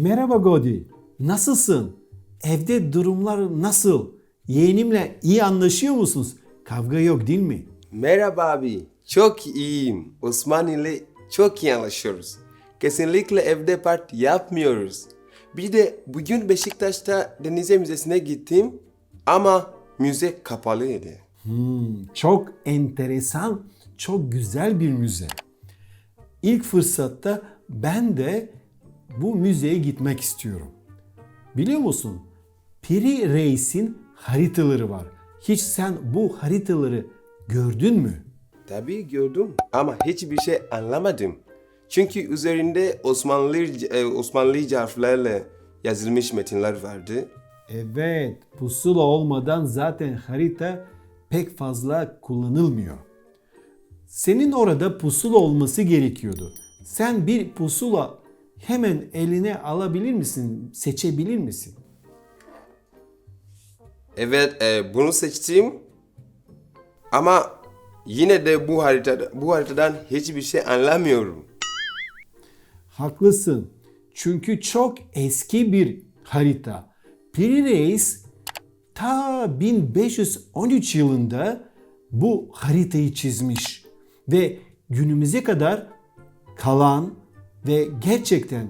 Merhaba Godi. Nasılsın? Evde durumlar nasıl? Yeğenimle iyi anlaşıyor musunuz? Kavga yok değil mi? Merhaba abi. Çok iyiyim. Osman ile çok iyi anlaşıyoruz. Kesinlikle evde parti yapmıyoruz. Bir de bugün Beşiktaş'ta Denize Müzesi'ne gittim ama müze kapalıydı. Çok enteresan, çok güzel bir müze. İlk fırsatta ben de bu müzeye gitmek istiyorum. Biliyor musun? Piri Reis'in haritaları var. Hiç sen bu haritaları gördün mü? Tabii gördüm ama hiçbir şey anlamadım. Çünkü üzerinde Osmanlı, e, Osmanlıca harflerle yazılmış metinler vardı. Evet, pusula olmadan zaten harita pek fazla kullanılmıyor. Senin orada pusula olması gerekiyordu. Sen bir pusula hemen eline alabilir misin, seçebilir misin? Evet, e, bunu seçtim. Ama yine de bu haritada bu haritadan hiçbir şey anlamıyorum. Haklısın. Çünkü çok eski bir harita. Piri Reis ta 1513 yılında bu haritayı çizmiş ve günümüze kadar kalan ve gerçekten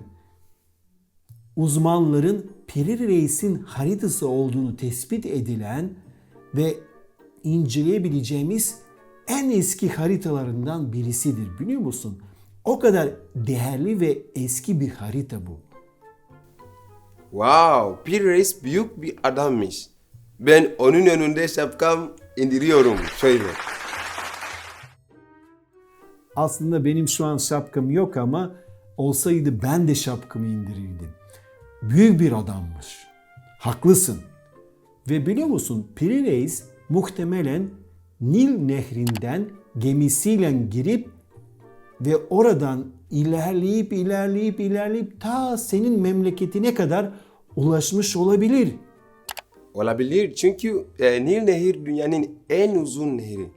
uzmanların Piri Reis'in haritası olduğunu tespit edilen ve inceleyebileceğimiz en eski haritalarından birisidir biliyor musun? O kadar değerli ve eski bir harita bu. Wow, Pir Reis büyük bir adammış. Ben onun önünde şapkam indiriyorum şöyle. Aslında benim şu an şapkam yok ama olsaydı ben de şapkamı indirirdim. Büyük bir adammış. Haklısın. Ve biliyor musun Piri Reis muhtemelen Nil nehrinden gemisiyle girip ve oradan ilerleyip ilerleyip ilerleyip ta senin memleketine kadar ulaşmış olabilir. Olabilir çünkü e, Nil Nehir dünyanın en uzun nehri.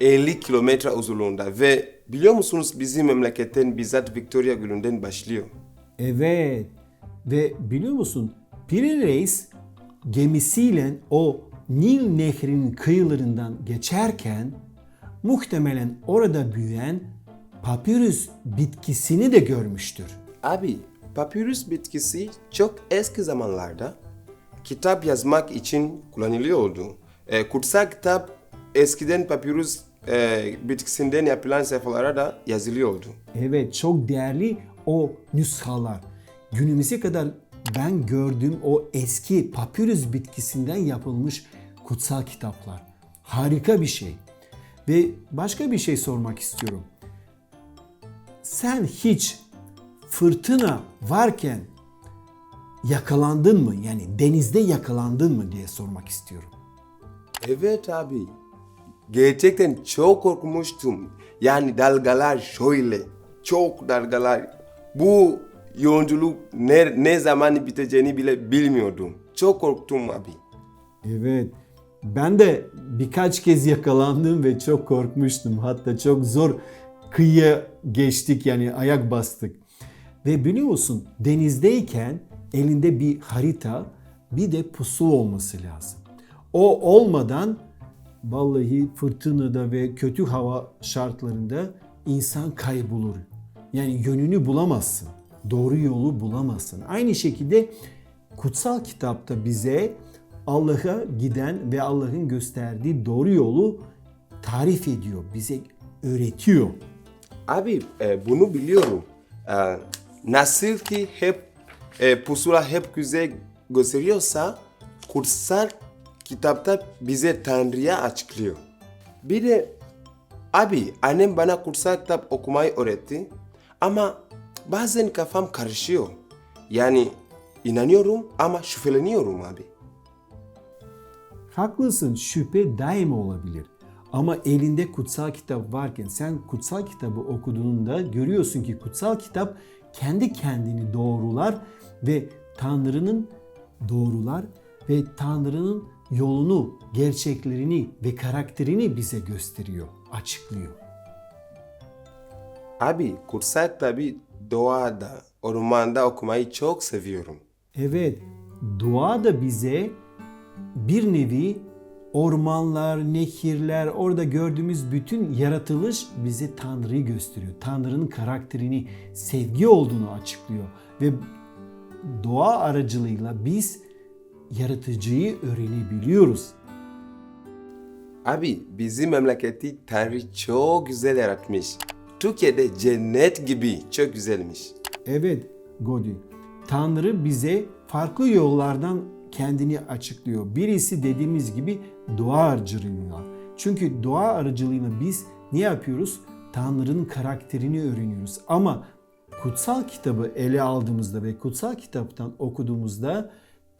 6650 kilometre uzunluğunda ve biliyor musunuz bizim memleketten bizzat Victoria Gölü'nden başlıyor. Evet ve biliyor musun Piri Reis gemisiyle o Nil nehrinin kıyılarından geçerken muhtemelen orada büyüyen papyrus bitkisini de görmüştür. Abi, papyrus bitkisi çok eski zamanlarda kitap yazmak için kullanılıyordu. E, kutsal kitap eskiden papyrus e, bitkisinden yapılan sayfalara da yazılıyordu. Evet çok değerli o nüshalar. Günümüze kadar ben gördüğüm o eski papyrus bitkisinden yapılmış kutsal kitaplar. Harika bir şey. Ve başka bir şey sormak istiyorum. Sen hiç fırtına varken yakalandın mı? Yani denizde yakalandın mı diye sormak istiyorum. Evet abi. Gerçekten çok korkmuştum. Yani dalgalar şöyle. Çok dalgalar. Bu yolculuk ne, ne zaman biteceğini bile bilmiyordum. Çok korktum abi. Evet. Ben de birkaç kez yakalandım ve çok korkmuştum. Hatta çok zor kıyıya geçtik yani ayak bastık. Ve biliyor musun denizdeyken elinde bir harita bir de pusula olması lazım. O olmadan vallahi fırtınada ve kötü hava şartlarında insan kaybolur. Yani yönünü bulamazsın. Doğru yolu bulamazsın. Aynı şekilde kutsal kitapta bize Allah'a giden ve Allah'ın gösterdiği doğru yolu tarif ediyor. Bize öğretiyor. Abi e, bunu biliyorum. E, nasıl ki hep e, pusula hep güzel gösteriyorsa kutsal kitapta bize Tanrı'ya açıklıyor. Bir de abi annem bana kutsal kitap okumayı öğretti ama bazen kafam karışıyor. Yani inanıyorum ama şüpheleniyorum abi. Haklısın şüphe daima olabilir. Ama elinde kutsal kitap varken sen kutsal kitabı okuduğunda görüyorsun ki kutsal kitap kendi kendini doğrular ve Tanrı'nın doğrular ve Tanrı'nın yolunu, gerçeklerini ve karakterini bize gösteriyor, açıklıyor. Abi kutsal tabi doğada, ormanda okumayı çok seviyorum. Evet, dua da bize bir nevi ormanlar, nehirler, orada gördüğümüz bütün yaratılış bize Tanrı'yı gösteriyor. Tanrı'nın karakterini, sevgi olduğunu açıklıyor. Ve dua aracılığıyla biz yaratıcıyı öğrenebiliyoruz. Abi bizim memleketi Tanrı çok güzel yaratmış. Türkiye'de cennet gibi çok güzelmiş. Evet Godi. Tanrı bize farklı yollardan kendini açıklıyor. Birisi dediğimiz gibi dua aracılığıyla. Çünkü dua aracılığıyla biz ne yapıyoruz? Tanrı'nın karakterini öğreniyoruz. Ama kutsal kitabı ele aldığımızda ve kutsal kitaptan okuduğumuzda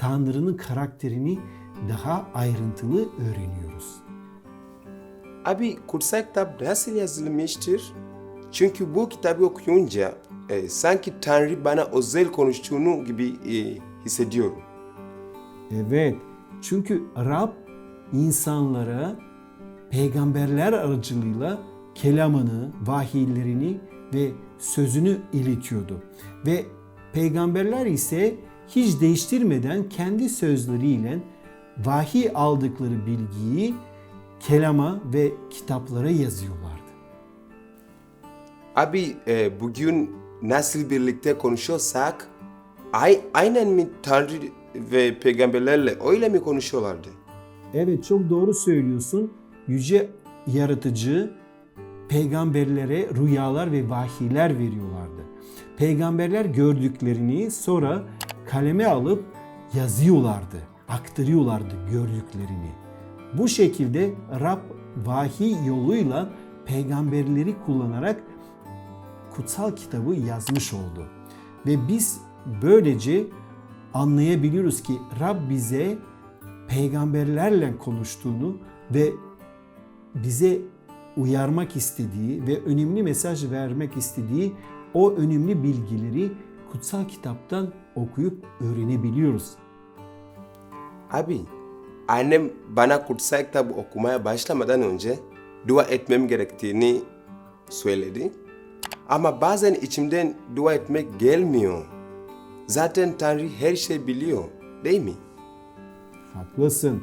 Tanrı'nın karakterini daha ayrıntılı öğreniyoruz. Abi kutsal kitap nasıl yazılmıştır? Çünkü bu kitabı okuyunca e, sanki Tanrı bana özel konuştuğunu gibi e, hissediyorum. Evet. Çünkü Rab insanlara peygamberler aracılığıyla kelamını, vahiylerini ve sözünü iletiyordu. Ve peygamberler ise hiç değiştirmeden kendi sözleriyle vahiy aldıkları bilgiyi kelama ve kitaplara yazıyorlardı. Abi e, bugün nasıl birlikte konuşuyorsak ay, aynen mi Tanrı ve peygamberlerle öyle mi konuşuyorlardı? Evet çok doğru söylüyorsun. Yüce yaratıcı peygamberlere rüyalar ve vahiyler veriyorlardı. Peygamberler gördüklerini sonra kaleme alıp yazıyorlardı, aktarıyorlardı gördüklerini. Bu şekilde Rab vahiy yoluyla peygamberleri kullanarak kutsal kitabı yazmış oldu. Ve biz böylece anlayabiliyoruz ki Rab bize peygamberlerle konuştuğunu ve bize uyarmak istediği ve önemli mesaj vermek istediği o önemli bilgileri kutsal kitaptan okuyup öğrenebiliyoruz. Abi annem bana kutsal kitabı okumaya başlamadan önce dua etmem gerektiğini söyledi. Ama bazen içimden dua etmek gelmiyor. Zaten Tanrı her şey biliyor, değil mi? Haklısın.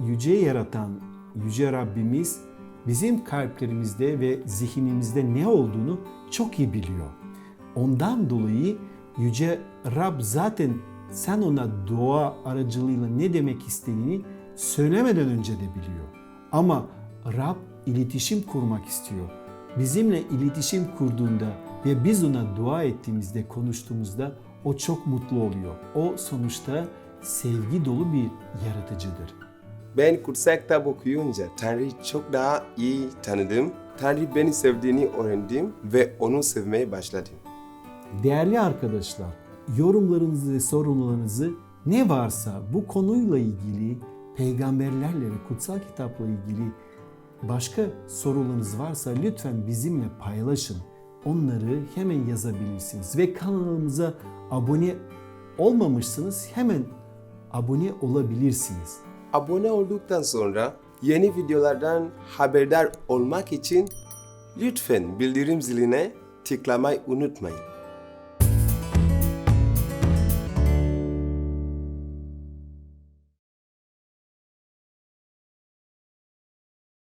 Yüce yaratan Yüce Rabbimiz bizim kalplerimizde ve zihnimizde ne olduğunu çok iyi biliyor. Ondan dolayı Yüce Rab zaten sen ona dua aracılığıyla ne demek istediğini söylemeden önce de biliyor. Ama Rab iletişim kurmak istiyor. Bizimle iletişim kurduğunda ve biz ona dua ettiğimizde, konuştuğumuzda o çok mutlu oluyor. O sonuçta sevgi dolu bir yaratıcıdır. Ben kutsal kitap okuyunca Tanrı'yı çok daha iyi tanıdım. Tanrı beni sevdiğini öğrendim ve onu sevmeye başladım. Değerli arkadaşlar, yorumlarınızı ve sorunlarınızı ne varsa bu konuyla ilgili peygamberlerle ve kutsal kitapla ilgili başka sorularınız varsa lütfen bizimle paylaşın. Onları hemen yazabilirsiniz ve kanalımıza abone olmamışsınız hemen abone olabilirsiniz. Abone olduktan sonra yeni videolardan haberdar olmak için lütfen bildirim ziline tıklamayı unutmayın.